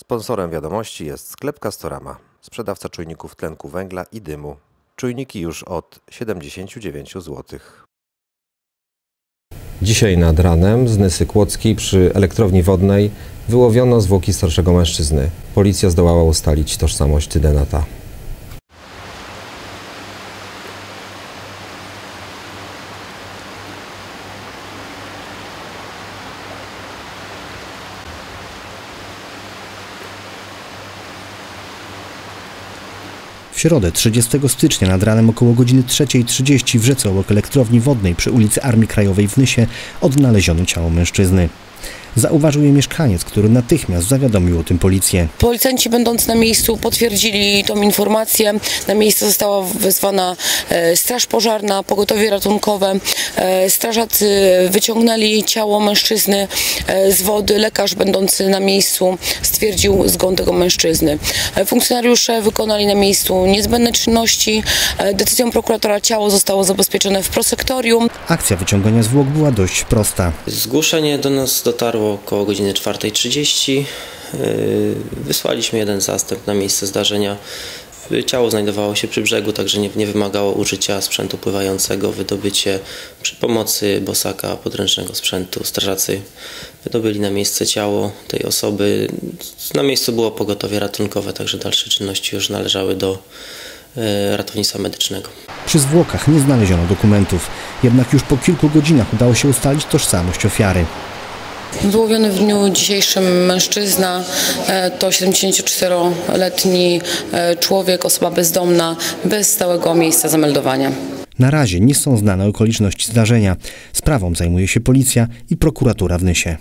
Sponsorem wiadomości jest sklep Castorama, sprzedawca czujników tlenku węgla i dymu. Czujniki już od 79 zł. Dzisiaj nad ranem z Nysy Kłodzkiej przy elektrowni wodnej wyłowiono zwłoki starszego mężczyzny. Policja zdołała ustalić tożsamość Denata. W środę 30 stycznia nad ranem około godziny 3.30 w rzece obok elektrowni wodnej przy ulicy Armii Krajowej w Nysie odnaleziono ciało mężczyzny. Zauważył je mieszkaniec, który natychmiast zawiadomił o tym policję. Policjanci będąc na miejscu potwierdzili tą informację. Na miejsce została wezwana e, straż pożarna, pogotowie ratunkowe. E, Strażacy wyciągnęli ciało mężczyzny e, z wody. Lekarz będący na miejscu stwierdził zgon tego mężczyzny. Funkcjonariusze wykonali na miejscu niezbędne czynności. Decyzją prokuratora ciało zostało zabezpieczone w prosektorium. Akcja wyciągania zwłok była dość prosta. Zgłoszenie do nas dotarło około godziny 4.30. Yy, Wysłaliśmy jeden zastęp na miejsce zdarzenia. Ciało znajdowało się przy brzegu, także nie, nie wymagało użycia sprzętu pływającego. Wydobycie przy pomocy bosaka, podręcznego sprzętu. Strażacy wydobyli na miejsce ciało tej osoby. Na miejscu było pogotowie ratunkowe, także dalsze czynności już należały do yy, ratownictwa medycznego. Przy zwłokach nie znaleziono dokumentów, jednak już po kilku godzinach udało się ustalić tożsamość ofiary. Wyłowiony w dniu dzisiejszym mężczyzna e, to 74-letni e, człowiek, osoba bezdomna, bez stałego miejsca zameldowania. Na razie nie są znane okoliczności zdarzenia. Sprawą zajmuje się policja i prokuratura w Nysie.